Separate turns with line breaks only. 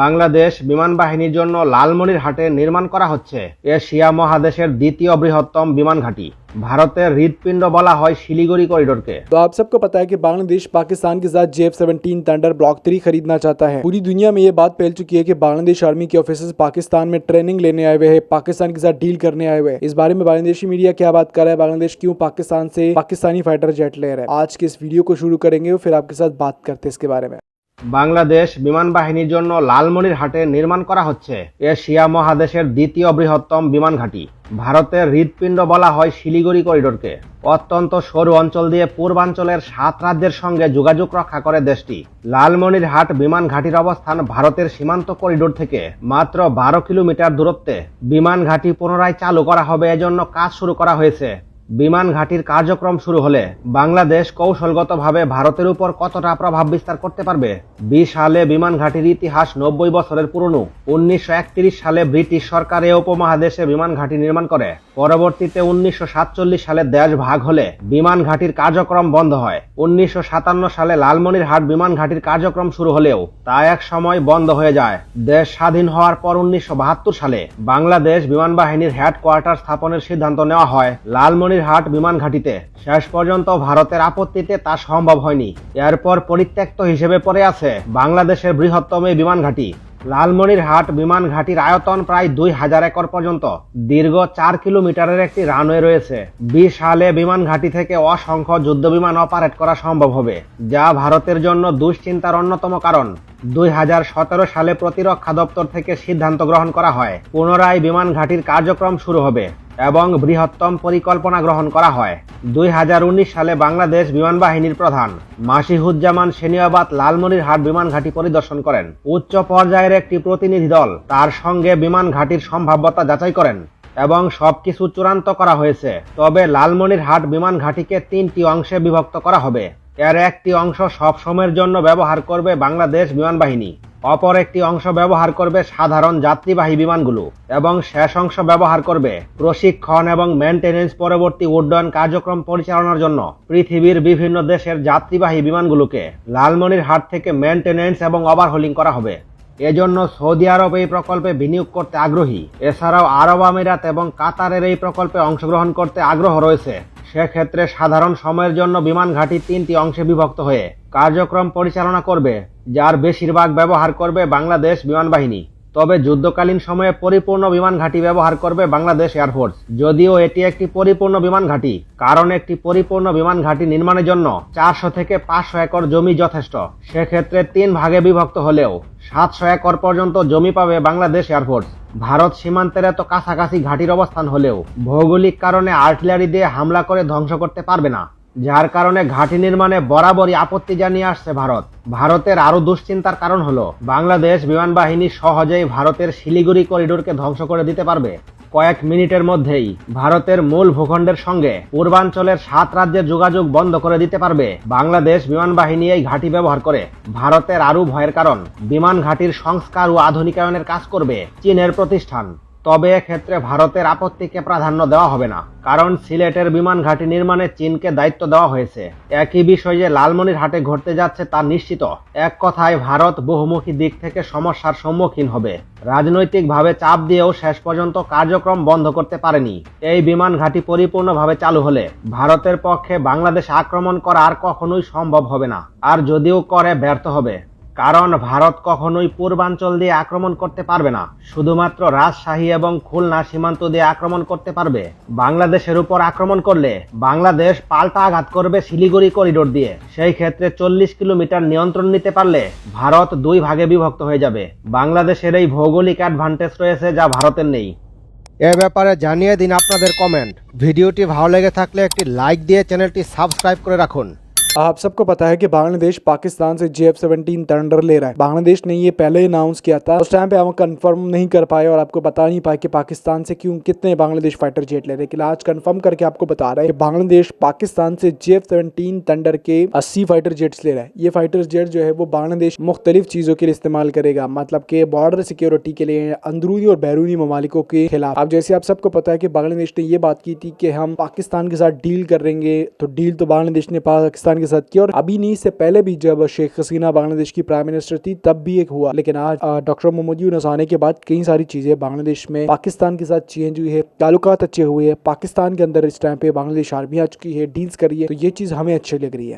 বাংলাদেশ বিমান বাহিনীর জন্য লালমনিরহাটে নির্মাণ করা হচ্ছে এশিয়া মহাদেশের দ্বিতীয় বৃহত্তম বিমান ঘাঁটি ভারতের হৃদপিণ্ড বলা হয় শিলিগুড়ি করিডোরকে
तो आप सबको पता है कि बांग्लादेश पाकिस्तान के साथ J F seventeen thunder block three खरीदना चाहता है पूरी दुनिया में ये बात फैल चुकी है कि बांग्लादेश आर्मी के ऑफिसर्स पाकिस्तान में ट्रेनिंग लेने आए हुए हैं पाकिस्तान के साथ डील करने आए हुए हैं इस बारे में बांग्लादेशी मीडिया क्या बात कर रहा है बांग्लादेश क्यों पाकिस्तान से पाकिस्तानी फाइटर जेट ले रहा है आज के इस वीडियो को शुरू करेंगे और फिर आपके साथ बात करते हैं इसके बारे में
বাংলাদেশ বিমান বাহিনীর জন্য লালমনিরহাটে নির্মাণ করা হচ্ছে এশিয়া মহাদেশের দ্বিতীয় বৃহত্তম বিমান ঘাঁটি। ভারতের হৃদপিণ্ড বলা হয় শিলিগুড়ি করিডোরকে। অত্যন্ত সরু অঞ্চল দিয়ে পূর্বাঞ্চলের সাত রাজ্যের সঙ্গে যোগাযোগ রক্ষা করে দেশটি। লালমনিরহাট বিমান ঘাঁটির অবস্থান ভারতের সীমান্ত করিডোর থেকে মাত্র বারো কিলোমিটার দূরত্বে। বিমান ঘাঁটি পুনরায় চালু করা হবে, এজন্য কাজ শুরু করা হয়েছে। বিমান ঘাঁটির কার্যক্রম শুরু হলে বাংলাদেশ কৌশলগতভাবে ভারতের উপর কতটা প্রভাব বিস্তার করতে পারবে? বিশ সালে বিমান ঘাঁটির ইতিহাস নব্বই বছরের পুরনো। উনিশশো একত্রিশ সালে ব্রিটিশ সরকার এ উপমহাদেশে বিমান ঘাঁটি নির্মাণ করে। পরবর্তীতে উনিশশো সাতচল্লিশ সালে দেশ ভাগ হলে বিমান ঘাঁটির কার্যক্রম বন্ধ হয়। উনিশশো সাতান্ন সালে লালমনিরহাট বিমান ঘাঁটির কার্যক্রম শুরু হলেও তা এক সময় বন্ধ হয়ে যায়। দেশ স্বাধীন হওয়ার পর উনিশশো বাহাত্তর সালে বাংলাদেশ বিমান বাহিনীর হেডকোয়ার্টার স্থাপনের সিদ্ধান্ত নেওয়া হয়। লালমনিরহাট বিমান ঘাঁটিতে। শেষ পর্যন্ত ভারতের আপত্তিতে তা সম্ভব হয়নি। এরপর পরিত্যক্ত হিসেবে পড়ে আছে বাংলাদেশের বৃহত্তম এই বিমান ঘাঁটি। লালমনিরহাট বিমান ঘাঁটির আয়তন প্রায় দুই হাজার একর পর্যন্ত। দীর্ঘ চার কিলোমিটারের একটি রানওয়ে রয়েছে। বিশ সালে বিমান ঘাঁটি থেকে অসংখ্য যুদ্ধ বিমান অপারেট করা সম্ভব হবে, যা ভারতের জন্য দুশ্চিন্তার অন্যতম কারণ। দুই হাজার সতেরো সালে প্রতিরক্ষা দপ্তর থেকে সিদ্ধান্ত গ্রহণ করা হয়। পুনরায় বিমান ঘাঁটির কার্যক্রম শুরু হবে এবং বৃহত্তম পরিকল্পনা গ্রহণ করা হয়। দুই হাজার উনিশ সালে বাংলাদেশ বিমান বাহিনীর প্রধান মাসিহুজ্জামান সেনিয়াবাদ লালমনিরহাট বিমান ঘাঁটি পরিদর্শন করেন। উচ্চ পর্যায়ের একটি প্রতিনিধি দল তার সঙ্গে বিমান ঘাঁটির সম্ভাব্যতা যাচাই করেন এবং সবকিছু চূড়ান্ত করা হয়েছে। তবে লালমনিরহাট বিমান ঘাঁটিকে তিনটি অংশে বিভক্ত করা হবে। এর একটি অংশ সব সময়ের জন্য ব্যবহার করবে বাংলাদেশ বিমান বাহিনী। অপর একটি অংশ ব্যবহার করবে সাধারণ যাত্রীবাহী বিমানগুলো। এবং শেষ অংশ ব্যবহার করবে প্রশিক্ষণ এবং মেনটেনেন্স পরবর্তী উড্ডয়ন কার্যক্রম পরিচালনার জন্য পৃথিবীর বিভিন্ন দেশের যাত্রীবাহী বিমানগুলোকে লালমনির হাট থেকে মেনটেনেন্স এবং ওভারহোলিং করা হবে। এজন্য সৌদি আরব এই প্রকল্পে বিনিয়োগ করতে আগ্রহী। এছাড়াও আরব আমিরাত এবং কাতারের এই প্রকল্পে অংশগ্রহণ করতে আগ্রহ রয়েছে। সেক্ষেত্রে সাধারণ সময়ের জন্য বিমান ঘাঁটি তিনটি অংশে বিভক্ত হয়ে কার্যক্রম পরিচালনা করবে, যার বেশিরভাগ ব্যবহার করবে বাংলাদেশ বিমান বাহিনী। তবে যুদ্ধকালীন সময়ে পরিপূর্ণ বিমান ঘাঁটি ব্যবহার করবে বাংলাদেশ এয়ারফোর্স যদিও এটি একটি পরিপূর্ণ বিমান ঘাঁটি, কারণ একটি পরিপূর্ণ বিমান ঘাঁটি নির্মাণের জন্য চারশো থেকে পাঁচশো একর জমি যথেষ্ট। সেক্ষেত্রে তিন ভাগে বিভক্ত হলেও সাতশো একর পর্যন্ত জমি পাবে বাংলাদেশ এয়ারফোর্স ভারত সীমান্তের এত কাছাকাছি ঘাঁটির অবস্থান হলেও ভৌগোলিক কারণে আর্টিলারি দিয়ে হামলা করে ধ্বংস করতে পারবে না। যার কারণে ঘাঁটি নির্মাণে বরাবরই আপত্তি জানিয়ে আসছে ভারত। ভারতের আরও দুশ্চিন্তার কারণ হলো, বাংলাদেশ বিমান বাহিনী সহজেই ভারতের শিলিগুড়ি করিডোরকে ধ্বংস করে দিতে পারবে। কয়েক মিনিটের মধ্যেই ভারতের মূল ভূখণ্ডের সঙ্গে পূর্বাঞ্চলের সাত রাজ্যের যোগাযোগ বন্ধ করে দিতে পারবে। বাংলাদেশ বিমান বাহিনী এই ঘাঁটি ব্যবহার করে ভারতের আরও ভয়ের কারণ, বিমান ঘাঁটির সংস্কার ও আধুনিকায়নের কাজ করবে চীনের প্রতিষ্ঠান। তবে এক্ষেত্রে ভারতের আপত্তিকে প্রাধান্য দেওয়া হবে না, কারণ সিলেটের বিমান ঘাঁটি নির্মাণে চীনকে দায়িত্ব দেওয়া হয়েছে। একই বিষয় যে লালমনিরহাটে ঘটতে যাচ্ছে তা নিশ্চিত। এক কথায়, ভারত বহুমুখী দিক থেকে সমস্যার সম্মুখীন হবে। রাজনৈতিকভাবে চাপ দিয়েও শেষ পর্যন্ত কার্যক্রম বন্ধ করতে পারেনি। এই বিমান ঘাঁটি পরিপূর্ণভাবে চালু হলে ভারতের পক্ষে বাংলাদেশ আক্রমণ করা আর কখনোই সম্ভব হবে না, আর যদিও করে ব্যর্থ হবে। কারণ ভারত কখনোই পূর্বাঞ্চল দিয়ে আক্রমণ করতে পারবে না। শুধুমাত্র রাজশাহী এবং খুলনা সীমান্ত দিয়ে আক্রমণ করতে পারবে। বাংলাদেশের উপর আক্রমণ করলে বাংলাদেশ পাল্টা আঘাত করবে শিলিগুড়ি করিডোর দিয়ে। সেই ক্ষেত্রে চল্লিশ কিলোমিটার নিয়ন্ত্রণ নিতে পারলে ভারত দুই ভাগে বিভক্ত হয়ে যাবে। বাংলাদেশের এই ভৌগোলিক অ্যাডভান্টেজ রয়েছে যা ভারতের নেই। এ ব্যাপারে জানিয়ে দিন আপনাদের কমেন্ট ভিডিওটি ভালো লেগে থাকলে একটি লাইক দিয়ে চ্যানেলটি সাবস্ক্রাইব করে রাখুন।
आप सबको पता है कि बांग्लादेश पाकिस्तान से जे एफ़ सेवनटीन थंडर ले रहा है। बांग्लादेश ने ये पहले अनाउंस किया था। उस टाइम पे हम कंफर्म नहीं कर पाए और आपको बता नहीं पाए कि पाकिस्तान से क्यों कितने बांग्लादेश फाइटर जेट ले रहे लेकिन आज कंफर्म करके आपको बता रहे हैं कि बांग्लादेश पाकिस्तान से जे एफ़ सेवनटीन थंडर के अस्सी फाइटर जेट्स ले रहा है। ये फाइटर जेट जो है वो बांग्लादेश मुख्तलिफ़ चीज़ों के लिए इस्तेमाल करेगा। मतलब के बॉर्डर सिक्योरिटी के लिए, अंदरूनी और बैरूनी ममालिकों के खिलाफ। अब जैसे आप सबको पता है कि बांग्लादेश ने ये बात की थी कि हम पाकिस्तान के साथ डील करेंगे तो डील तो बांग्लादेश ने, पाकिस्तान के साथ किया और अभी नहीं, इससे पहले भी जब शेख हसीना बांग्लादेश की प्राइम मिनिस्टर थी, तब भी एक हुआ। लेकिन आज डॉक्टर मोहम्मद यूनस आने के बाद कई सारी चीज़ें बांग्लादेश में पाकिस्तान के साथ चेंज हुई है। तालुकात अच्छे हुए हैं। पाकिस्तान के अंदर इस टाइम पे बांग्लादेश आर्मी आ चुकी है, डील्स करी है। तो ये चीज़ हमें अच्छी लग रही है।